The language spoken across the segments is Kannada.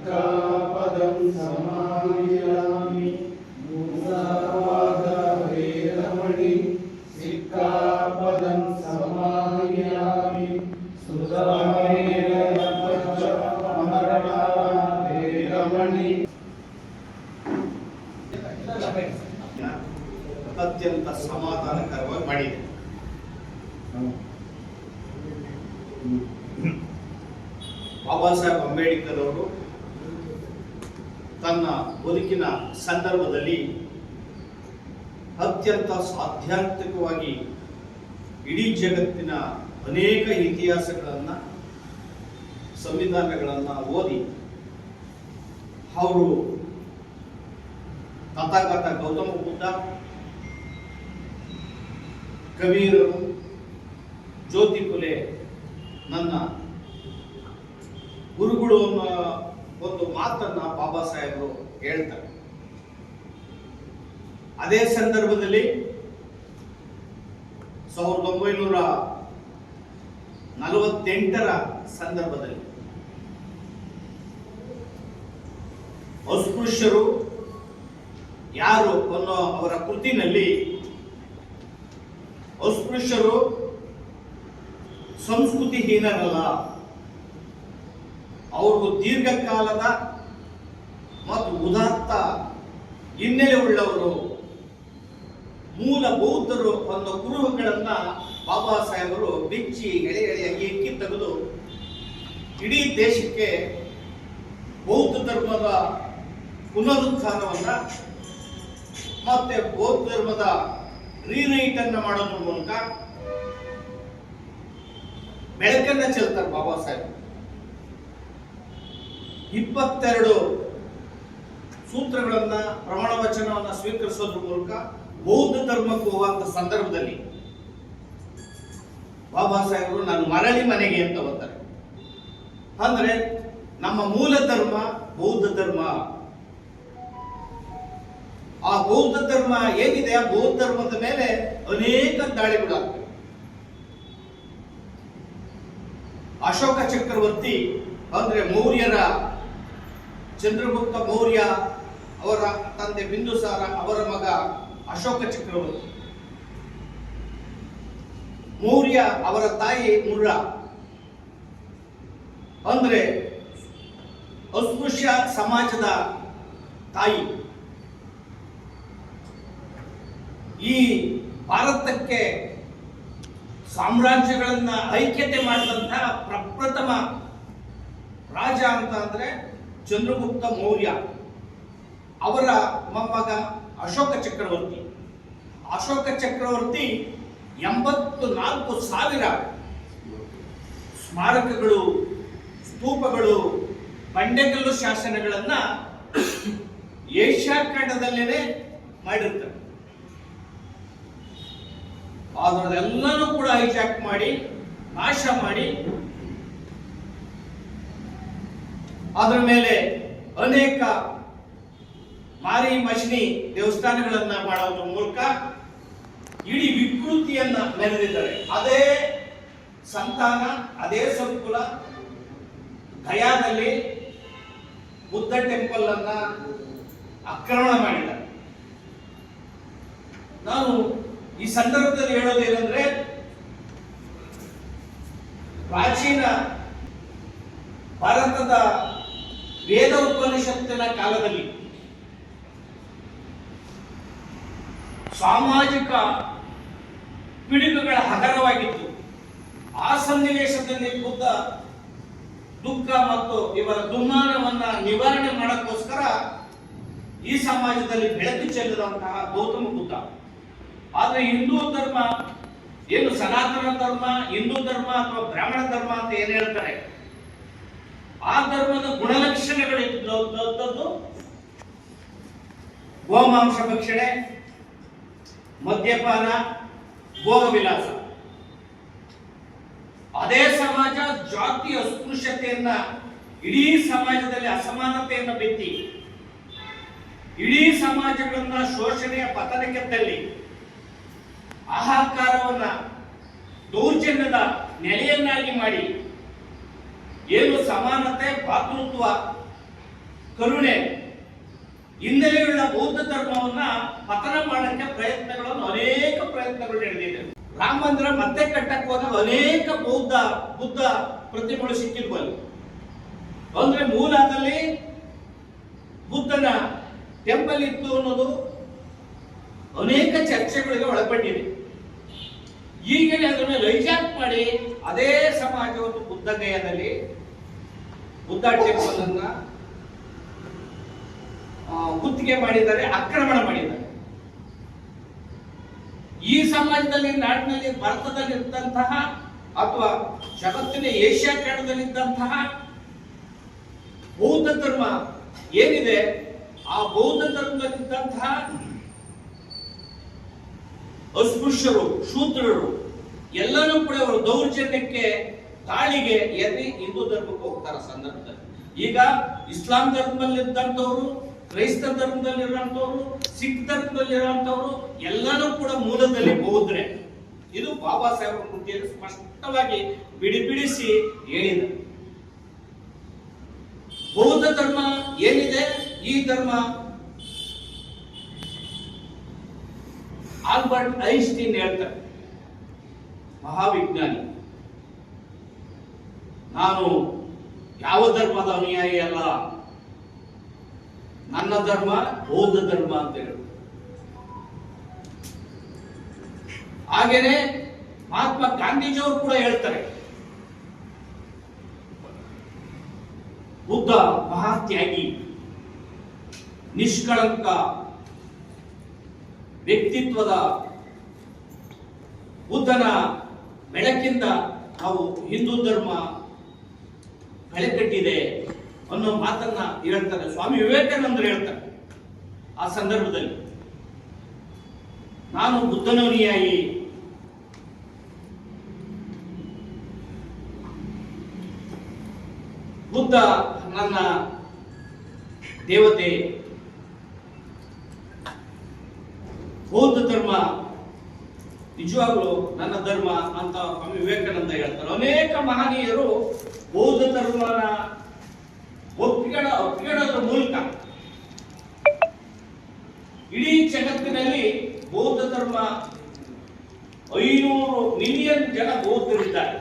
सिक्खापदं समादयामि मुसावादवेरमणि सिक्खापदं समादयामि सुधामेरमणि ಅತ್ಯಂತ ಸಮಾಧಾನಕರವಾಗಿ ಮಾಡಿದೆ ಬಾಬಾ ಸಾಹೇಬ್ ಅಂಬೇಡ್ಕರ್ ಅವರು ತನ್ನ ಬದುಕಿನ ಸಂದರ್ಭದಲ್ಲಿ ಅತ್ಯಂತ ಸಾಧ್ಯಾತ್ಮಕವಾಗಿ ಇಡೀ ಜಗತ್ತಿನ ಅನೇಕ ಇತಿಹಾಸಗಳನ್ನು, ಸಂವಿಧಾನಗಳನ್ನು ಓದಿ ಅವರು ತಥಾಗತ ಗೌತಮ ಬುದ್ಧ ಕಬೀರರು ಜ್ಯೋತಿ ಕುಲೆ, ನನ್ನ ಗುರುಗಳು ಒಂದು ಮಾತನ್ನ ಬಾಬಾ ಸಾಹೇಬರು ಹೇಳ್ತಾರೆ. ಅದೇ ಸಂದರ್ಭದಲ್ಲಿ ಸಾವಿರದ ಒಂಬೈನೂರ ನಲವತ್ತೆಂಟರ ಸಂದರ್ಭದಲ್ಲಿ ಅಸ್ಪೃಶ್ಯರು ಯಾರು ಅನ್ನೋ ಅವರ ಕೃತಿನಲ್ಲಿ ಅಸ್ಪೃಶ್ಯರು ಸಂಸ್ಕೃತಿಹೀನರಲ್ಲ ಅವರು ದೀರ್ಘಕಾಲದ ಮತ್ತು ಉದಾತ್ತ ಹಿನ್ನೆಲೆ ಉಳ್ಳವರು ಮೂಲ ಬೌದ್ಧರು ಅನ್ನೋ ಕುರುಹುಗಳನ್ನ ಬಾಬಾ ಸಾಹೇಬರು ಬಿಚ್ಚಿ ಎಳೆ ಎಳೆಯಾಗಿ ಎಕ್ಕಿ ತೆಗೆದು ಇಡೀ ದೇಶಕ್ಕೆ ಬೌದ್ಧ ಧರ್ಮದ ಪುನರುತ್ಥಾನವನ್ನ ಮತ್ತೆ ಬೌದ್ಧ ಧರ್ಮದ ರೀರೈಟ್ ಅನ್ನ ಮಾಡೋದ್ರ ಮೂಲಕ ಬೆಳಕನ್ನ ಚೆಲ್ತಾರೆ ಬಾಬಾ ಸಾಹೇಬ್ ಇಪ್ಪತ್ತೆರಡು ಸೂತ್ರಗಳನ್ನ ಪ್ರಮಾಣ ವಚನವನ್ನ ಸ್ವೀಕರಿಸೋದ್ರ ಮೂಲಕ ಬೌದ್ಧ ಧರ್ಮಕ್ಕೆ ಹೋಗುವಂತ ಸಂದರ್ಭದಲ್ಲಿ ಬಾಬಾ ಸಾಹೇಬರು ನಾನು ಮರಳಿ ಮನೆಗೆ ಅಂತ ಓದ್ತಾರೆ ಅಂದ್ರೆ ನಮ್ಮ ಮೂಲ ಧರ್ಮ ಬೌದ್ಧ ಧರ್ಮ. ಆ ಬೌದ್ಧ ಧರ್ಮ ಏನಿದೆ? ಆ ಬೌದ್ಧ ಧರ್ಮದ ಮೇಲೆ ಅನೇಕ ದಾಳಿಗಳಾಗ್ತವೆ. ಅಶೋಕ ಚಕ್ರವರ್ತಿ ಅಂದ್ರೆ ಮೌರ್ಯರ ಚಂದ್ರಗುಪ್ತ ಮೌರ್ಯ ಅವರ ತಂದೆ ಬಿಂದುಸಾರ ಅವರ ಮಗ ಅಶೋಕ ಚಕ್ರವರ್ತಿ. ಮೌರ್ಯ ಅವರ ತಾಯಿ ಮುರ್ರ ಅಂದ್ರೆ ಅಸ್ಪೃಶ್ಯ ಸಮಾಜದ ತಾಯಿ. ಈ ಭಾರತಕ್ಕೆ ಸಾಮ್ರಾಜ್ಯಗಳನ್ನ ಐಕ್ಯತೆ ಮಾಡಿದಂತಹ ಪ್ರಪ್ರಥಮ ರಾಜ ಅಂತ ಅಂದ್ರೆ ಚಂದ್ರಗುಪ್ತ ಮೌರ್ಯ ಅವರ ಮೊಮ್ಮಗ ಅಶೋಕ ಚಕ್ರವರ್ತಿ. ಅಶೋಕ ಚಕ್ರವರ್ತಿ ಎಂಬತ್ತು ನಾಲ್ಕು ಸಾವಿರ ಸ್ಮಾರಕಗಳು, ಸ್ತೂಪಗಳು ಬಂಡೆಕಲ್ಲು ಶಾಸನಗಳನ್ನು ಏಷ್ಯಾ ಖಂಡದಲ್ಲೇನೆ ಮಾಡಿರ್ತಾರೆ. ಅದರದೆಲ್ಲನೂ ಕೂಡ ಹೈಜಾಕ್ ಮಾಡಿ, ನಾಶ ಮಾಡಿ ಅದರ ಮೇಲೆ ಅನೇಕ ಮಾರಿ ಮಶಿನಿ ದೇವಸ್ಥಾನಗಳನ್ನ ಮಾಡೋದ್ರ ಮೂಲಕ ಇಡೀ ವಿಕೃತಿಯನ್ನ ಮೆರೆದಿದ್ದಾರೆ. ಅದೇ ಸಂತಾನ, ಅದೇ ಸಂಕುಲ ಗಯಾದಲ್ಲಿ ಬುದ್ಧ ಟೆಂಪಲ್ ಅನ್ನ ಆಕ್ರಮಣ ಮಾಡಿದ್ದಾರೆ. ನಾನು ಈ ಸಂದರ್ಭದಲ್ಲಿ ಹೇಳೋದೇನೆಂದ್ರೆ ಪ್ರಾಚೀನ ಭಾರತದ ವೇದ ಉಪನಿಷತ್ತಿನ ಕಾಲದಲ್ಲಿ ಸಾಮಾಜಿಕ ಪಿಡುಗುಗಳ ಹಗರವಾಗಿತ್ತು. ಆ ಸನ್ನಿವೇಶದಲ್ಲಿ ಬುದ್ಧ ದುಃಖ ಮತ್ತು ಇವರ ದುಮ್ಮಾನವನ್ನ ನಿವಾರಣೆ ಮಾಡಕ್ಕೋಸ್ಕರ ಈ ಸಮಾಜದಲ್ಲಿ ಬೆಳಕು ಚೆಲ್ಲಿದಂತಹ ಗೌತಮ ಬುದ್ಧ. ಆದ್ರೆ ಹಿಂದೂ ಧರ್ಮ ಏನು ಸನಾತನ ಧರ್ಮ, ಹಿಂದೂ ಧರ್ಮ ಅಥವಾ ಬ್ರಾಹ್ಮಣ ಧರ್ಮ ಅಂತ ಏನ್ ಹೇಳ್ತಾರೆ? ಆ ಧರ್ಮದ ಗುಣಲಕ್ಷಣಗಳಿದ್ದಂಥದ್ದು ಗೋಮಾಂಸ ಭಕ್ಷಣೆ, ಮದ್ಯಪಾನ ಭೋಗ ವಿಲಾಸ ಅದೇ ಸಮಾಜ ಜಾತಿ ಅಸ್ಪೃಶ್ಯತೆಯನ್ನ ಇಡೀ ಸಮಾಜದಲ್ಲಿ ಅಸಮಾನತೆಯನ್ನ ಬಿತ್ತಿ, ಇಡೀ ಸಮಾಜಗಳನ್ನ ಶೋಷಣೆಯ ಪತನಕ್ಕೆ ತಳ್ಳಿ ಆಹಾಕಾರವನ್ನ ದೌರ್ಜನ್ಯದ ನೆಲೆಯನ್ನಾಗಿ ಮಾಡಿ ಏನು ಸಮಾನತೆ? ಭಾತೃತ್ವ, ಕರುಣೆ. ಹಿನ್ನೆಲೆಯುಳ್ಳ ಬೌದ್ಧ ಧರ್ಮವನ್ನ ಪತನ ಮಾಡಕ್ಕೆ ಪ್ರಯತ್ನಗಳನ್ನು ಅನೇಕ ಪ್ರಯತ್ನಗಳು ನಡೆದಿದೆ. ರಾಮ ಮಂದಿರ ಮತ್ತೆ ಕಟ್ಟಕ್ಕೆ ಹೋದಾಗ ಅನೇಕ ಬೌದ್ಧ, ಬುದ್ಧ ಪ್ರತಿಮೆಗಳು ಸಿಕ್ಕಿದ್ವು ಅಲ್ಲಿ. ಅಂದ್ರೆ ಮೂಲದಲ್ಲಿ ಬುದ್ಧನ ಟೆಂಪಲ್ ಇತ್ತು ಅನ್ನೋದು ಅನೇಕ ಚರ್ಚೆಗಳಿಗೆ ಒಳಪಟ್ಟಿದೆ. ಈಗಲೇ ಅದನ್ನು ಲೈಜಾಕ್ ಮಾಡಿ ಅದೇ ಸಮಾಜವನ್ನು ಬುದ್ಧಗಯದಲ್ಲಿ ಬುದ್ಧ ಗುತ್ತಿಗೆ ಮಾಡಿದ್ದಾರೆ, ಆಕ್ರಮಣ ಮಾಡಿದ್ದಾರೆ. ಈ ಸಮಾಜದಲ್ಲಿ, ನಾಡಿನಲ್ಲಿ ಭಾರತದಲ್ಲಿ ಇದ್ದಂತಹ ಅಥವಾ ಜಗತ್ತಿನ ಏಷ್ಯಾ ಖಂಡದಲ್ಲಿದ್ದಂತಹ ಬೌದ್ಧ ಧರ್ಮ ಏನಿದೆ, ಆ ಬೌದ್ಧ ಧರ್ಮದಲ್ಲಿದ್ದಂತಹ ಅಸ್ಪೃಶ್ಯರು, ಶೂದ್ರರು ಎಲ್ಲರೂ ಕೂಡ ಅವರು ದೌರ್ಜನ್ಯಕ್ಕೆ ತಾಳಿಗೆ ಎಲ್ಲಿ ಹಿಂದೂ ಧರ್ಮಕ್ಕೆ ಹೋಗ್ತಾರ ಸಂದರ್ಭದಲ್ಲಿ. ಈಗ ಇಸ್ಲಾಂ ಧರ್ಮದಲ್ಲಿ ಧರ್ಮದಲ್ಲಿದ್ದಂಥವ್ರು, ಕ್ರೈಸ್ತ ಧರ್ಮದಲ್ಲಿ ಇರುವಂತವ್ರು ಸಿಖ್ ಧರ್ಮದಲ್ಲಿರುವಂತವ್ರು ಎಲ್ಲರೂ ಕೂಡ ಮೂಲದಲ್ಲಿ ಹೋದ್ರೆ ಇದು ಬಾಬಾ ಸಾಹೇಬ್ ಕೃತಿಯಲ್ಲಿ ಸ್ಪಷ್ಟವಾಗಿ ಬಿಡಿಬಿಡಿಸಿ ಹೇಳಿದ. ಬೌದ್ಧ ಧರ್ಮ ಏನಿದೆ? ಈ ಧರ್ಮ ಆಲ್ಬರ್ಟ್ ಐನ್ಸ್ಟೀನ್ ಹೇಳ್ತಾರೆ. ಮಹಾವಿಜ್ಞಾನಿ. ನಾನು ಯಾವ ಧರ್ಮದ ಅನುಯಾಯಿ ಅಲ್ಲ? ನನ್ನ ಧರ್ಮ ಬೌದ್ಧ ಧರ್ಮ ಅಂತ ಹೇಳಿ ಹಾಗೇನೆ ಮಹಾತ್ಮ ಗಾಂಧೀಜಿಯವರು ಕೂಡ ಹೇಳ್ತಾರೆ, ಬುದ್ಧ ಮಹಾತ್ಯಾಗಿ, ನಿಷ್ಕಳಂಕ, ವ್ಯಕ್ತಿತ್ವದ ಬುದ್ಧನ ಬೆಳಕಿಂದ ನಾವು ಹಿಂದೂ ಧರ್ಮ ಬೆಳಕಟ್ಟಿದೆ ಅನ್ನೋ ಮಾತನ್ನ ಹೇಳ್ತಾರೆ. ಸ್ವಾಮಿ ವಿವೇಕಾನಂದರು ಹೇಳ್ತಾರೆ ಆ ಸಂದರ್ಭದಲ್ಲಿ. ನಾನು ಬುದ್ಧನ ಅನುಯಾಯಿ ಬುದ್ಧ ನನ್ನ ದೇವತೆ, ಬೌದ್ಧ ಧರ್ಮ ನಿಜವಾಗ್ಲೂ ನನ್ನ ಧರ್ಮ ಅಂತ ಸ್ವಾಮಿ ವಿವೇಕಾನಂದ ಹೇಳ್ತಾರೆ. ಅನೇಕ ಮಹನೀಯರು ಬೌದ್ಧ ಧರ್ಮನ ಒಪ್ಪಿಗೆಡ ಒಪ್ಪಿಗೆಡೋದ್ರ ಮೂಲಕ ಇಡೀ ಜಗತ್ತಿನಲ್ಲಿ ಬೌದ್ಧ ಧರ್ಮ ಐನೂರು ಮಿಲಿಯನ್ ಜನ ಬೌದ್ಧರಿದ್ದಾರೆ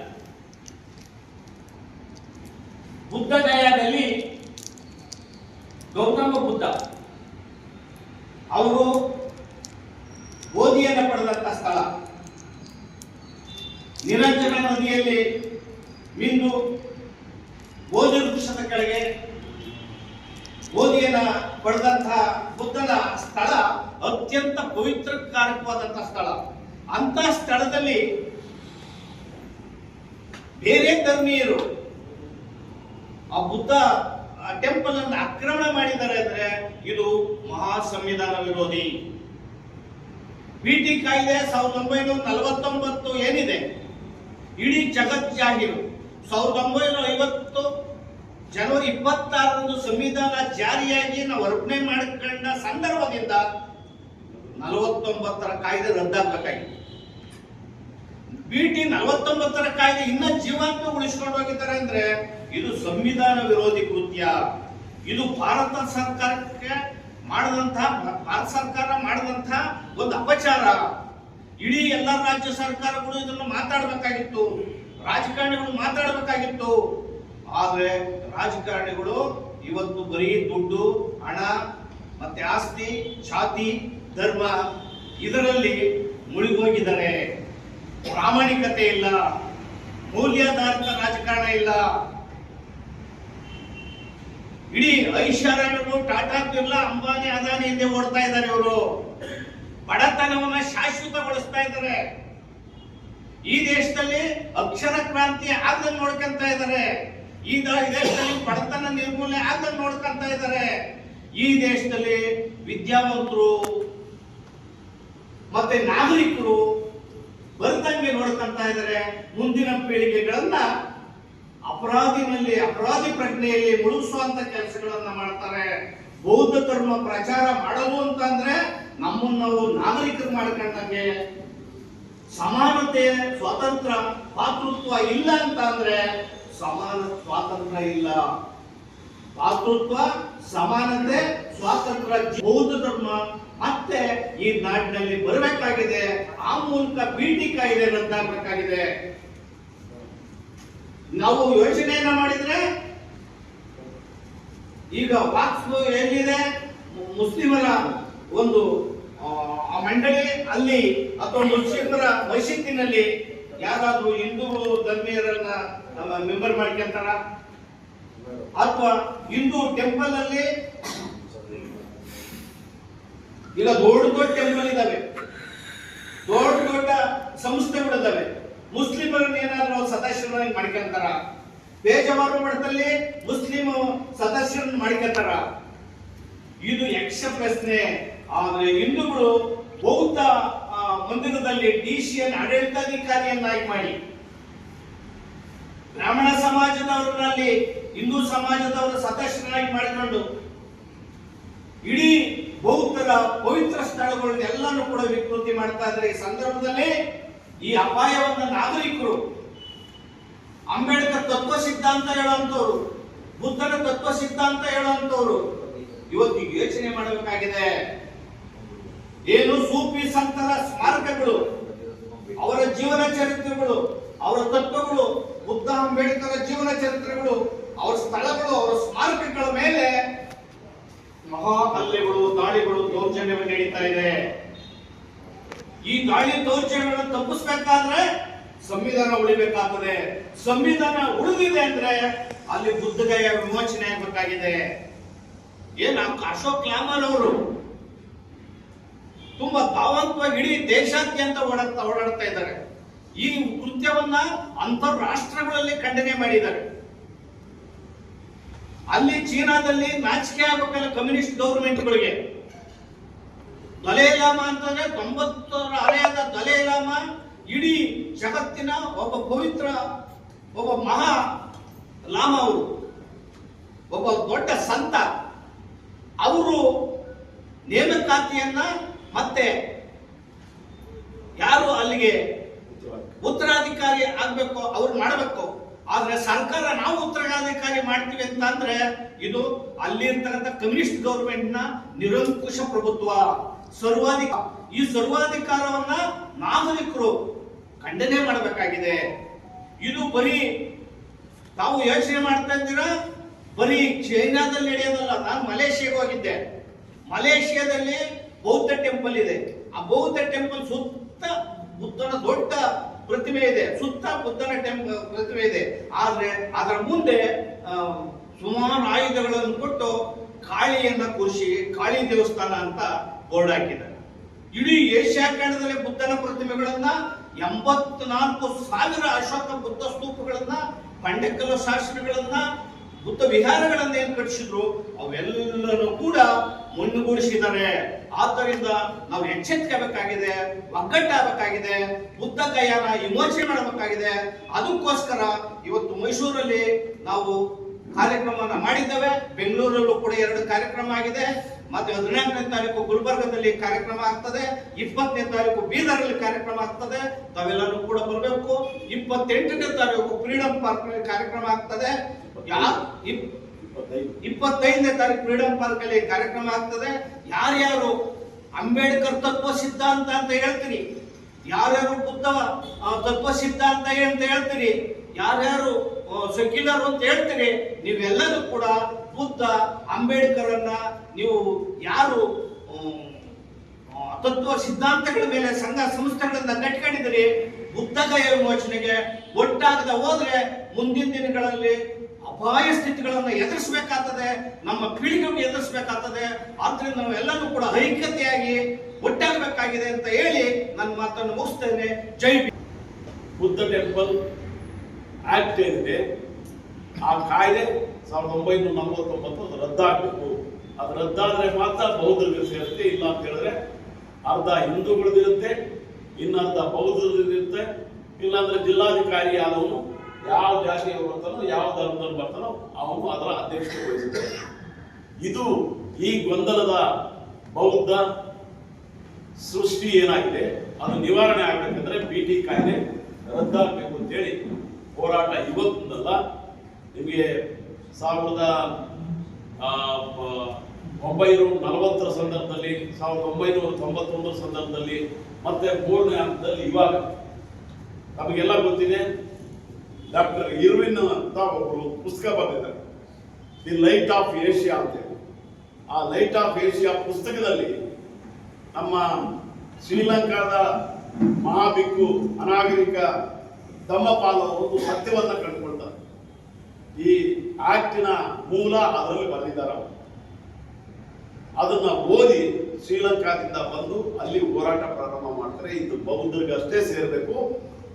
ಬುದ್ಧ ಗಯಾದಲ್ಲಿ ಗೌತಮ ಬುದ್ಧ ಅವರು ಬೋಧಿಯನ್ನು ಪಡೆದಂತ ಸ್ಥಳ ನಿರಂಜನ ನದಿಯಲ್ಲಿ ಮಿಂದು ಬೋಧಿ ವೃಕ್ಷದ ಕೆಳಗೆ ಬೋಧಿಯನ್ನ ಪಡೆದಂತಹ ಬುದ್ಧನ ಸ್ಥಳ ಅತ್ಯಂತ ಪವಿತ್ರಕಾರಕವಾದಂತಹ ಸ್ಥಳ. ಅಂತ ಸ್ಥಳದಲ್ಲಿ ಬೇರೆ ಧರ್ಮೀಯರು ಆ ಬುದ್ಧ ಟೆಂಪಲ್ ಅನ್ನು ಆಕ್ರಮಣ ಮಾಡಿದ್ದಾರೆ ಅಂದ್ರೆ ಇದು ಮಹಾ ಸಂವಿಧಾನ ವಿರೋಧಿ ಬಿಟಿ ಕಾಯ್ದೆ ಸಾವಿರದ ಒಂಬೈನೂರ ನಲವತ್ತೊಂಬತ್ತು ಏನಿದೆ? ಇಡೀ ಜಗತ್ ಜಾಹೀರು. ಸಾವಿರದ ಒಂಬೈನೂರ ಐವತ್ತು ಜನವರಿ ಇಪ್ಪತ್ತಾರರಂದು ಸಂವಿಧಾನ ಜಾರಿಯಾಗಿ ನಾವು ಅರ್ಪಣೆ ಮಾಡಿಕೊಂಡ ಸಂದರ್ಭದಿಂದ ನಲವತ್ತೊಂಬತ್ತರ ಕಾಯ್ದೆ ರದ್ದಾಗಬೇಕಾಗಿದೆ. ಬಿ ಟಿ ನಲವತ್ತೊಂಬತ್ತರ ಕಾಯ್ದೆ ಇನ್ನ ಜೀವಂತ ಉಳಿಸ್ಕೊಂಡು ಹೋಗಿದ್ದಾರೆ ಅಂದ್ರೆ ಇದು ಸಂವಿಧಾನ ವಿರೋಧಿ ಕೃತ್ಯ. ಇದು ಭಾರತ ಸರ್ಕಾರಕ್ಕೆ ಮಾಡಿದಂತಹ ಭಾರತ ಸರ್ಕಾರ ಮಾಡಿದಂತಹ ಒಂದು ಅಪಚಾರ. ಇಡೀ ಎಲ್ಲ ರಾಜ್ಯ ಸರ್ಕಾರಗಳು ಇದನ್ನು ಮಾತಾಡಬೇಕಾಗಿತ್ತು. ರಾಜಕಾರಣಿಗಳು ಮಾತಾಡಬೇಕಾಗಿತ್ತು. ಆದ್ರೆ ರಾಜಕಾರಣಿಗಳು ಇವತ್ತು ಬರೀ ದುಡ್ಡು, ಹಣ, ಮತ್ತೆ ಆಸ್ತಿ, ಜಾತಿ, ಧರ್ಮ ಇದರಲ್ಲಿ ಮುಳುಗೋಗಿದ್ದಾರೆ. ಪ್ರಾಮಾಣಿಕತೆ ಇಲ್ಲ, ಮೌಲ್ಯಾಧಾರಿತ ರಾಜಕಾರಣ ಇಲ್ಲ. ಇಡೀ ಐಷಾರಾಮಿಗಳು ಟಾಟಾ ಬಿರ್ಲಾ, ಅಂಬಾನಿ, ಅದಾನಿ ಹಿಂದೆ ಓಡ್ತಾ ಇದ್ದಾರೆ ಇವರು. ಬಡತನವನ್ನ ಶಾಶ್ವತಗೊಳಿಸ್ತಾ ಇದ್ದಾರೆ. ಈ ದೇಶದಲ್ಲಿ ಅಕ್ಷರ ಕ್ರಾಂತಿ ಆಗ್ದಂಗ್ ನೋಡ್ಕೊಂತ ಇದ್ದಾರೆ. ಈ ದ- ಈ ದೇಶದಲ್ಲಿ ಬಡತನ ನಿರ್ಮೂಲನೆ ಆಗದ ನೋಡ್ಕೊಂತ ಇದ್ದಾರೆ ಈ ದೇಶದಲ್ಲಿ ವಿದ್ಯಾವಂತರು ಮತ್ತೆ ನಾಗರಿಕರು ಬರ್ತಂಗೆ ನೋಡ್ಕೊಂತ ಇದ್ದಾರೆ ಮುಂದಿನ ಪೀಳಿಗೆಗಳನ್ನ ಅಪರಾಧಿನಲ್ಲಿ, ಅಪರಾಧಿ ಪ್ರಜ್ಞೆಯಲ್ಲಿ ಮುಳುಗಿಸುವಂತ ಕೆಲಸಗಳನ್ನ ಮಾಡ್ತಾರೆ. ಬೌದ್ಧ ಧರ್ಮ ಪ್ರಚಾರ ಮಾಡಲು ಅಂತಂದ್ರೆ ನಮ್ಮನ್ನು ನಾವು ನಾಗರಿಕರು ಮಾಡ್ಕೊಂಡಂಗೆ ಸಮಾನತೆ, ಸ್ವಾತಂತ್ರ್ಯ ಪಾತೃತ್ವ ಇಲ್ಲ ಅಂತ ಅಂದ್ರೆ ಸಮಾನ ಸ್ವಾತಂತ್ರ್ಯ ಇಲ್ಲ. ಭಾತೃತ್ವ, ಸಮಾನತೆ, ಸ್ವಾತಂತ್ರ್ಯ ಬೌದ್ಧ ಧರ್ಮ. ಮತ್ತೆ ಈ ನಾಡಿನಲ್ಲಿ ಬರಬೇಕಾಗಿದೆ. ಆ ಮೂಲಕ ಬೀಟಿ ಕಾಯ್ದೆ ರದ್ದಾಗಬೇಕಾಗಿದೆ. ನಾವು ಯೋಚನೆಯನ್ನ ಮಾಡಿದ್ರೆ, ಈಗ ವಾಕ್ಸ್ ಏನಿದೆ? ಮುಸ್ಲಿಮರ ಒಂದು ಮಂಡಳಿ ಅಲ್ಲಿ, ಅಥವಾ ಮುಸ್ಲಿಮರ ಮಸೀದಿನಲ್ಲಿ ಯಾರಾದ್ರೂ ಹಿಂದೂ ಧರ್ಮೀಯರನ್ನ ಮೆಂಬರ್ ಮಾಡ್ಕೊಂತಾರ? ಅಥವಾ ಹಿಂದೂ ಟೆಂಪಲ್ ಅಲ್ಲಿ ಈಗ ದೊಡ್ಡ ದೊಡ್ಡ ಟೆಂಪಲ್ ಇದಾವೆ. ದೊಡ್ಡ ದೊಡ್ಡ ಸಂಸ್ಥೆಗಳಿದಾವೆ. ಮುಸ್ಲಿಮರನ್ನ ಏನಾದ್ರು ಸದಸ್ಯರನ್ನಾಗಿ ಮಾಡ್ಕೊಂತಾರ? ಬೇಜವಾರು ಮಠದಲ್ಲಿ ಮುಸ್ಲಿಂ ಸದಸ್ಯರನ್ನ ಮಾಡ್ಕೊಂತಾರ? ಇದು ಯಕ್ಷ ಪ್ರಶ್ನೆ ಆದ್ರೆ ಹಿಂದೂಗಳು ಬೌದ್ಧ ಸಿ ಎನ್ ಆಡಳಿತಾಧಿಕಾರಿಯನ್ನಾಗಿ ಮಾಡಿ. ಬ್ರಾಹ್ಮಣ ಸಮಾಜದವರಲ್ಲಿ ಹಿಂದೂ ಸಮಾಜದವರ ಸದಸ್ಯರಾಗಿ ಮಾಡಿಕೊಂಡು ಇಡೀ ಬೌದ್ಧರ ಪವಿತ್ರ ಸ್ಥಳಗಳನ್ನೆಲ್ಲನೂ ಕೂಡ ವಿಕೃತಿ ಮಾಡ್ತಾ ಇದ್ದಾರೆ. ಈ ಸಂದರ್ಭದಲ್ಲಿ ಈ ಅಪಾಯವನ್ನ ನಾಗರಿಕರು, ಅಂಬೇಡ್ಕರ್ ತತ್ವ ಸಿದ್ಧಾಂತ ಹೇಳುವಂತವ್ರು ಬುದ್ಧನ ತತ್ವ ಸಿದ್ಧಾಂತ ಹೇಳುವಂತವ್ರು ಇವತ್ತು ಯೋಚನೆ ಮಾಡಬೇಕಾಗಿದೆ. ಏನು ಸೂಫಿ ಸಂತರ ಸ್ಮಾರಕಗಳು, ಅವರ ಜೀವನ ಚರಿತ್ರೆಗಳು, ಅವರ ತತ್ವಗಳು ಬುದ್ಧ ಅಂಬೇಡ್ಕರ್ ಜೀವನ ಚರಿತ್ರೆಗಳು, ಅವರ ಸ್ಥಳಗಳು, ಅವರ ಸ್ಮಾರಕಗಳ ಮೇಲೆ ಮಹಾ ಹಲ್ಲೆಗಳು, ದಾಳಿಗಳು, ದೌರ್ಜನ್ಯಗಳು ನಡೀತಾ ಇದೆ. ಈ ದಾಳಿ ದೌರ್ಜನ್ಯಗಳನ್ನು ತಪ್ಪಿಸ್ಬೇಕಾದ್ರೆ ಸಂವಿಧಾನ ಉಳಿಬೇಕಾಗ್ತದೆ. ಸಂವಿಧಾನ ಉಳಿದಿದೆ ಅಂದ್ರೆ ಅಲ್ಲಿ ಬುದ್ಧಗಯ ವಿಮೋಚನೆ ಆಗಬೇಕಾಗಿದೆ. ಏನ ಅಶೋಕ್ ಲಾಮಲ್ ಅವರು ತುಂಬಾ ಭಾವಂತವಾಗಿ ಇಡೀ ದೇಶಾದ್ಯಂತ ಓಡಾಡ್ತಾ ಓಡಾಡ್ತಾ ಇದ್ದಾರೆ. ಈ ಕೃತ್ಯವನ್ನ ಅಂತಾರಾಷ್ಟ್ರಗಳಲ್ಲಿ ಖಂಡನೆ ಮಾಡಿದ್ದಾರೆ. ಅಲ್ಲಿ ಚೀನಾದಲ್ಲಿ ನಾಚಿಕೆ ಆಗಬೇಕಲ್ಲ ಕಮ್ಯುನಿಸ್ಟ್ ಗೌರ್ಮೆಂಟ್ಗಳಿಗೆ. ದಲೈ ಲಾಮಾ ಅಂತಂದ್ರೆ ತೊಂಬತ್ತರ ಅಲೆಯಾದ ದಲೈಲಾಮ ಇಡೀ ಜಗತ್ತಿನ ಒಬ್ಬ ಪವಿತ್ರ, ಒಬ್ಬ ಮಹಾ ಲಾಮ ಅವರು, ಒಬ್ಬ ದೊಡ್ಡ ಸಂತ. ಅವರು ನೇಮಕಾತಿಯನ್ನ ಮತ್ತೆ ಯಾರು ಅಲ್ಲಿಗೆ ಉತ್ತರಾಧಿಕಾರಿ ಆಗ್ಬೇಕು, ಅವ್ರು ಮಾಡಬೇಕು? ಆದ್ರೆ ಸರ್ಕಾರ ನಾವು ಉತ್ತರಾಧಿಕಾರಿ ಮಾಡ್ತೀವಿ ಅಂತ ಅಂದ್ರೆ ಇದು ಅಲ್ಲಿರ್ತಕ್ಕಂಥ ಕಮ್ಯುನಿಸ್ಟ್ ಗೌರ್ಮೆಂಟ್ನ ನಿರಂಕುಶ ಪ್ರಭುತ್ವ. ಸರ್ವಾಧಿಕ, ಈ ಸರ್ವಾಧಿಕಾರವನ್ನ ನಾಗರಿಕರು ಖಂಡನೆ ಮಾಡಬೇಕಾಗಿದೆ. ಇದು ಬರೀ ತಾವು ಯೋಚನೆ ಮಾಡ್ತಾ ಇದ್ದೀರಾ? ಬರೀ ಚೈನಾದಲ್ಲಿ ನಡೆಯೋದಲ್ಲ, ನಾನು ಮಲೇಷಿಯಾಗೆ ಹೋಗಿದ್ದೆ. ಮಲೇಷಿಯಾದಲ್ಲಿ ಬೌದ್ಧ ಟೆಂಪಲ್ ಇದೆ. ಆ ಬೌದ್ಧ ಟೆಂಪಲ್ ಸುತ್ತ ಬುದ್ಧನ ದೊಡ್ಡ ಪ್ರತಿಮೆ ಇದೆ. ಸುತ್ತ ಬುದ್ಧನ ಟೆಂಪಲ್ ಪ್ರತಿಮೆ ಇದೆ. ಆದ್ರೆ ಅದರ ಮುಂದೆ ಸುಮಾರು ಆಯುಧಗಳನ್ನು ಕೊಟ್ಟು ಕಾಳಿಯನ್ನ ಕೂರಿಸಿ, ಕಾಳಿ ದೇವಸ್ಥಾನ ಅಂತ ಬೋರ್ಡ್ ಹಾಕಿದ್ದಾರೆ. ಇಡೀ ಏಷ್ಯಾ ಖಂಡದಲ್ಲಿ ಬುದ್ಧನ ಪ್ರತಿಮೆಗಳನ್ನ ಎಂಬತ್ನಾಲ್ಕು ಸಾವಿರ ಅಶೋಕ ಬುದ್ಧ ಸ್ತೂಪಗಳನ್ನ ಬಂಡೆಕಲ್ಲು ಶಾಸನಗಳನ್ನ ಬುದ್ಧ ವಿಹಾರಗಳನ್ನ ಏನ್ ಕಟ್ಟಿಸಿದ್ರು? ಅವೆಲ್ಲನೂ ಕೂಡ ಮಣ್ಣುಗೂಡಿಸಿದ್ದಾರೆ ಆದ್ದರಿಂದ ನಾವು ಎಚ್ಚೆತ್ಕೋಬೇಕಾಗಿದೆ, ಒಗ್ಗಟ್ಟಾಗಬೇಕಾಗಿದೆ ಬುದ್ಧ ಗಯಾನ ವಿಮೋಚನೆ ಮಾಡಬೇಕಾಗಿದೆ. ಅದಕ್ಕೋಸ್ಕರ ಇವತ್ತು ಮೈಸೂರಲ್ಲಿ ನಾವು ಕಾರ್ಯಕ್ರಮವನ್ನ ಮಾಡಿದ್ದೇವೆ. ಬೆಂಗಳೂರಲ್ಲೂ ಕೂಡ ಎರಡು ಕಾರ್ಯಕ್ರಮ ಆಗಿದೆ. ಮತ್ತೆ ಹದಿನಾಲ್ಕನೇ ತಾರೀಕು ಗುಲ್ಬರ್ಗದಲ್ಲಿ ಕಾರ್ಯಕ್ರಮ ಆಗ್ತದೆ. ಇಪ್ಪತ್ತನೇ ತಾರೀಕು ಬೀದರಲ್ಲಿ ಕಾರ್ಯಕ್ರಮ ಆಗ್ತದೆ. ತಾವೆಲ್ಲರೂ ಕೂಡ ಬರಬೇಕು. ಇಪ್ಪತ್ತೆಂಟನೇ ತಾರೀಕು ಫ್ರೀಡಂ ಪಾರ್ಕ್ ಕಾರ್ಯಕ್ರಮ ಆಗ್ತದೆ. ಇಪ್ಪತ್ತೈದನೇ ತಾರೀಕು ಫ್ರೀಡಂ ಪಾರ್ಕ್ ಅಲ್ಲಿ ಕಾರ್ಯಕ್ರಮ ಆಗ್ತದೆ. ಯಾರ್ಯಾರು ಅಂಬೇಡ್ಕರ್ ತತ್ವ ಸಿದ್ಧಾಂತ ಅಂತ ಹೇಳ್ತೀರಿ? ಯಾರ್ಯಾರು ಬುದ್ಧ ತತ್ವ ಸಿದ್ಧಾಂತ ಅಂತ ಹೇಳ್ತೀರಿ? ಯಾರ್ಯಾರು ಸೆಕ್ಯುಲರ್ ಅಂತ ಹೇಳ್ತೀರಿ? ನೀವೆಲ್ಲರೂ ಕೂಡ ಬುದ್ಧ ಅಂಬೇಡ್ಕರ್ ಅನ್ನ ನೀವು ಯಾರು ತತ್ವ ಸಿದ್ಧಾಂತಗಳ ಮೇಲೆ ಸಂಘ ಸಂಸ್ಥೆಗಳನ್ನ ಕಟ್ಕೊಂಡಿದ್ದೀರಿ? ಬುದ್ಧಗಯ ವಿಮೋಚನೆಗೆ ಒಟ್ಟಾಗದ ಹೋದ್ರೆ ಮುಂದಿನ ದಿನಗಳಲ್ಲಿ ಅಪಾಯ ಸ್ಥಿತಿಗಳನ್ನು ಎದುರಿಸಬೇಕಾಗ್ತದೆ, ನಮ್ಮ ಪೀಳಿಗೆಗೆ ಎದುರಿಸಬೇಕಾಗ್ತದೆ. ಆದ್ರಿಂದ ನಾವೆಲ್ಲರೂ ಕೂಡ ಐಕ್ಯತೆಯಾಗಿ ಒಟ್ಟಾಗಬೇಕಾಗಿದೆ ಅಂತ ಹೇಳಿ ನನ್ನ ಮಾತನ್ನು ಮುಗಿಸ್ತೇನೆ. ಜೈ. ಬುದ್ಧ ಟೆಂಪಲ್ ಆಕ್ಟ್ ಏನಿದೆ, ಆ ಕಾಯ್ದೆ ಸಾವಿರದ ಒಂಬೈನೂರ ನಲವತ್ತೊಂಬತ್ತು ಅದು ರದ್ದಾಗಬೇಕು. ಅದು ರದ್ದಾದ್ರೆ ಮಾತ್ರ ಬೌದ್ಧರಿಗೆ ಸೇರುತ್ತೆ, ಇಲ್ಲ ಅಂತ ಹೇಳಿದ್ರೆ ಅರ್ಧ ಹಿಂದೂಗಳದಿರುತ್ತೆ ಇನ್ನರ್ಧ ಬೌದ್ಧರಿರುತ್ತೆ ಇಲ್ಲಾಂದ್ರೆ ಜಿಲ್ಲಾಧಿಕಾರಿ ಆದವನು ಯಾವ ಜಾತಿಯವರು ಬರ್ತಾನೋ, ಯಾವ ಧರ್ಮದಲ್ಲಿ ಬರ್ತಾನೋ, ಅವನು ಅದರ ಅಧ್ಯಕ್ಷತೆ ವಹಿಸುತ್ತಾನೆ. ಇದು ಈ ಗೊಂದಲದ ಬೌದ್ಧ ಸೃಷ್ಟಿ ಏನಾಗಿದೆ? ಅದು ನಿವಾರಣೆ ಆಗಬೇಕಂದ್ರೆ ಪಿ ಟಿ ಕಾಯ್ದೆ ರದ್ದಾಗಬೇಕು ಅಂತೇಳಿ ಹೋರಾಟ ಇವತ್ತಿನಲ್ಲ ನಿಮಗೆ ಸಾವಿರದ ಒಂಬೈನೂರ ನಲವತ್ತರ ಸಂದರ್ಭದಲ್ಲಿ, ಸಾವಿರದ ಒಂಬೈನೂರ ತೊಂಬತ್ತೊಂದರ ಸಂದರ್ಭದಲ್ಲಿ ಮತ್ತೆ ಮೂರನೇ ಹಂತದಲ್ಲಿ ಇವಾಗ. ನಮಗೆಲ್ಲ ಗೊತ್ತಿದೆ ಡಾಕ್ಟರ್ ಇರ್ವಿನ್ ಅಂತ ಒಬ್ಬರು ಪುಸ್ತಕ ಬರೆದಿದ್ದಾರೆ. ದಿ ಲೈಟ್ ಆಫ್ ಏಷ್ಯಾ ಅಂತೇಳಿ ಆ ಲೈಟ್ ಆಫ್ ಏಷ್ಯಾ ಪುಸ್ತಕದಲ್ಲಿ ನಮ್ಮ ಶ್ರೀಲಂಕಾದ ಮಹಾಬಿಕ್ಕು ಅನಾಗರಿಕ ಧಮ್ಮಪಾಲ ಒಂದು ಸತ್ಯವನ್ನು ಕಂಡುಕೊಳ್ತಾರೆ. ಈ ಆಕ್ಟಿನ ಮೂಲ ಅದರಲ್ಲಿ ಬರೆದಿದ್ದಾರೆ ಅವರು. ಅದನ್ನ ಓದಿ ಶ್ರೀಲಂಕಾದಿಂದ ಬಂದು ಅಲ್ಲಿ ಹೋರಾಟ ಪ್ರಾರಂಭ ಮಾಡ್ತಾರೆ. ಇದು ಬೌದ್ಧರಿಗಷ್ಟೇ ಸೇರಬೇಕು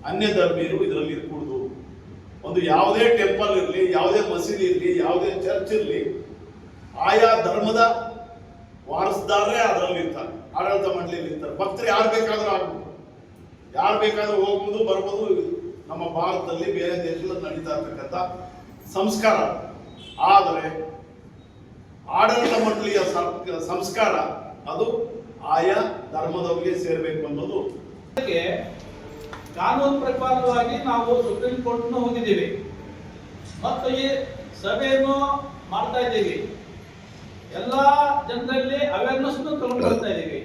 ಅನ್ಯ ಧರ್ಮೀಯರು ಇದರಲ್ಲಿ ಇರ್ಕೂಡ್ದು ಒಂದು ಯಾವುದೇ ಟೆಂಪಲ್ ಇರಲಿ, ಯಾವುದೇ ಮಸೀದಿ ಇರಲಿ, ಯಾವುದೇ ಚರ್ಚ್ ಇರಲಿ, ಆಯಾ ಧರ್ಮದ ವಾರಸ್ದಾರರೇ ಅದರಲ್ಲಿ ಇರ್ತಾರೆ, ಆಡಳಿತ ಮಂಡಳಿಯಲ್ಲಿ ಇರ್ತಾರೆ. ಭಕ್ತರು ಯಾರು ಬೇಕಾದರೂ ಆಗ್ಬೋದು. ಯಾರು ಬೇಕಾದರೂ ಹೋಗ್ಬೋದು, ಬರ್ಬೋದು. ನಮ್ಮ ಭಾರತದಲ್ಲಿ ಬೇರೆ ದೇಶದಲ್ಲಿ ನಡೀತಾ ಇರ್ತಕ್ಕಂಥ ಸಂಸ್ಕಾರ. ಆದರೆ ಆಡಳಿತ ಮಂಡಳಿಯ ಸಂಸ್ಕಾರ, ಅದು ಆಯಾ ಧರ್ಮದವರಿಗೆ ಸೇರಬೇಕು ಅನ್ನೋದು. ಕಾನೂನು ಪ್ರಕಾರವಾಗಿ ನಾವು ಸುಪ್ರೀಂ ಕೋರ್ಟ್ನ ಹೊಂದಿದ್ದೀವಿ. ಮತ್ತು ಈ ಸಭೆಯನ್ನು ಮಾಡ್ತಾ ಇದ್ದೀವಿ. ಎಲ್ಲ ಜನರಲ್ಲಿ ಅವೇರ್ನೆಸ್ ತಗೊಂಡು ಬರ್ತಾ ಇದ್ದೀವಿ.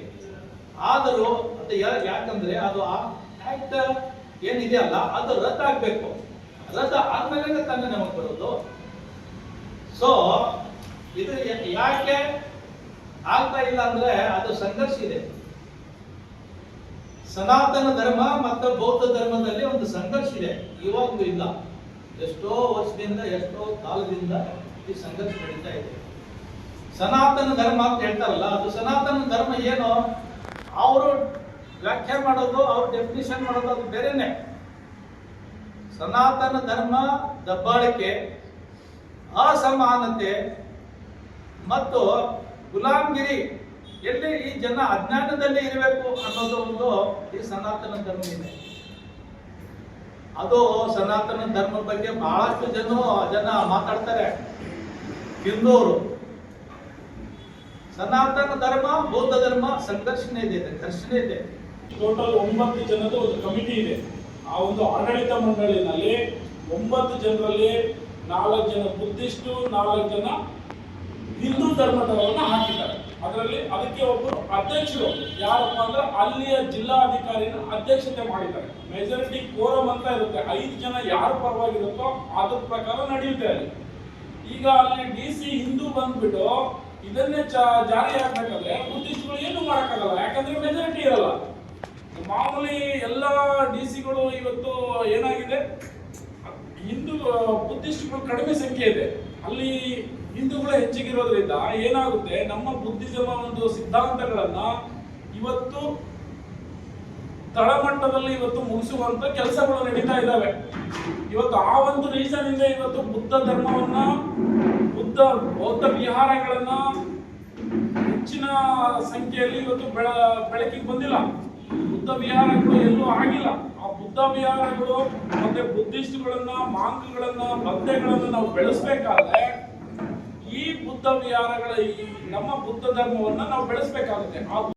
ಆದರೂ ಅದು ಯಾಕಂದ್ರೆ ಅದು ಆಕ್ಟ್ ಏನಿದೆಯಲ್ಲ ಅದು ರದ್ದಾಗಬೇಕು ರದ್ದು ಆದ್ಮೇಲೆ ತಾನೇ ನಮಗೆ ಬರೋದು. ಸೊ ಇದು ಯಾಕೆ ಆಗ್ತಾ ಇಲ್ಲ ಅಂದ್ರೆ ಅದು ಸಂಘರ್ಷ ಇದೆ. ಸನಾತನ ಧರ್ಮ ಮತ್ತು ಬೌದ್ಧ ಧರ್ಮದಲ್ಲಿ ಒಂದು ಸಂಘರ್ಷ ಇದೆ. ಇವಾಗೂ ಇಲ್ಲ. ಎಷ್ಟೋ ವರ್ಷದಿಂದ, ಎಷ್ಟೋ ಕಾಲದಿಂದ ಈ ಸಂಘರ್ಷ ನಡೀತಾ ಇದೆ. ಸನಾತನ ಧರ್ಮ ಅಂತ ಹೇಳ್ತಾರಲ್ಲ, ಅದು ಸನಾತನ ಧರ್ಮ ಏನು? ಅವರು ವ್ಯಾಖ್ಯೆ ಮಾಡೋದು, ಅವ್ರ ಡೆಫಿನಿಷನ್ ಮಾಡೋದು ಅದು ಬೇರೆನೆ. ಸನಾತನ ಧರ್ಮ ದಬ್ಬಾಳಿಕೆ, ಅಸಮಾನತೆ ಮತ್ತು ಗುಲಾಮ್ಗಿರಿ ಎಲ್ಲಿ ಈ ಜನ ಅಜ್ಞಾನದಲ್ಲಿ ಇರಬೇಕು ಅನ್ನೋದು ಒಂದು ಈ ಸನಾತನ ಧರ್ಮ ಇದೆ. ಅದು ಸನಾತನ ಧರ್ಮ ಬಗ್ಗೆ ಬಹಳಷ್ಟು ಜನ ಜನ ಮಾತಾಡ್ತಾರೆ. ಹಿಂದೂರು ಸನಾತನ ಧರ್ಮ, ಬೌದ್ಧ ಧರ್ಮ ಸಂಘರ್ಷಣೆ ಇದೆ, ಘರ್ಷಣೆ ಇದೆ. ಟೋಟಲ್ ಒಂಬತ್ತು ಜನದ ಒಂದು ಕಮಿಟಿ ಇದೆ. ಆ ಒಂದು ಆಡಳಿತ ಮಂಡಳಿನಲ್ಲಿ ಒಂಬತ್ತು ಜನರಲ್ಲಿ ನಾಲ್ಕು ಜನ ಬುದ್ಧಿಸ್ಟು, ನಾಲ್ಕು ಜನ ಹಿಂದೂ ಧರ್ಮದವರನ್ನ ಹಾಕಿದ್ದಾರೆ. ಅದರಲ್ಲಿ ಅದಕ್ಕೆ ಒಬ್ಬರು ಅಧ್ಯಕ್ಷರು ಯಾರಪ್ಪ ಅಂದ್ರೆ ಅಲ್ಲಿಯ ಜಿಲ್ಲಾಧಿಕಾರಿನ ಅಧ್ಯಕ್ಷತೆ ಮಾಡಿದ್ದಾರೆ. ಮೆಜಾರಿಟಿ ಕೋರಂ ಅಂತ ಇರುತ್ತೆ. ಐದು ಜನ ಯಾರು ಪರವಾಗಿರುತ್ತೋ ಅದ್ರ ಪ್ರಕಾರ ನಡೆಯುತ್ತೆ ಅಲ್ಲಿ. ಈಗ ಅಲ್ಲಿ ಡಿ ಸಿ ಹಿಂದೂ ಬಂದ್ಬಿಟ್ಟು ಇದನ್ನೇ ಜಾರಿ ಆಗ್ಬೇಕಾದ್ರೆ ಬುದ್ಧಿಸ್ಟ್ಗಳು ಏನು ಮಾಡಕ್ಕಾಗಲ್ಲ. ಯಾಕಂದ್ರೆ ಮೆಜಾರಿಟಿ ಇರಲ್ಲ. ಮಾಮೂಲಿ ಎಲ್ಲ ಡಿ ಸಿಗಳು ಇವತ್ತು ಏನಾಗಿದೆ? ಹಿಂದೂ ಬುದ್ಧಿಸ್ಟ್ಗಳು ಕಡಿಮೆ ಸಂಖ್ಯೆ ಇದೆ. ಅಲ್ಲಿ ಹಿಂದೂಗಳು ಹೆಚ್ಚಿಗಿರೋದ್ರಿಂದ ಏನಾಗುತ್ತೆ? ನಮ್ಮ ಬುದ್ಧಿಸಮ ಒಂದು ಸಿದ್ಧಾಂತಗಳನ್ನ ಇವತ್ತು ತಳಮಟ್ಟದಲ್ಲಿ ಇವತ್ತು ಮುಗಿಸುವಂತ ಕೆಲಸಗಳು ನಡೀತಾ ಇದ್ದಾವೆ. ಇವತ್ತು ಆ ಒಂದು ರೀಸನ್ ಇಂದ ಇವತ್ತು ಬುದ್ಧ ಧರ್ಮವನ್ನ, ಬುದ್ಧ ಬೌದ್ಧ ವಿಹಾರಗಳನ್ನ ಹೆಚ್ಚಿನ ಸಂಖ್ಯೆಯಲ್ಲಿ ಇವತ್ತು ಬೆಳ, ಬೆಳಕಿಗೆ ಬಂದಿಲ್ಲ. ಬುದ್ಧ ವಿಹಾರಗಳು ಎಲ್ಲೂ ಆಗಿಲ್ಲ. ಆ ಬುದ್ಧ ವಿಹಾರಗಳು ಮತ್ತೆ ಬುದ್ಧಿಸ್ಟ್ಗಳನ್ನ ಮಾಂಕಗಳನ್ನ ಬದ್ಧೆಗಳನ್ನ ನಾವು ಬೆಳೆಸ್ಬೇಕಾದ್ರೆ ಈ ಬುದ್ಧ ವಿಹಾರಗಳ ನಮ್ಮ ಬುದ್ಧ ಧರ್ಮವನ್ನು ನಾವು ಬೆಳೆಸಬೇಕಾಗುತ್ತೆ.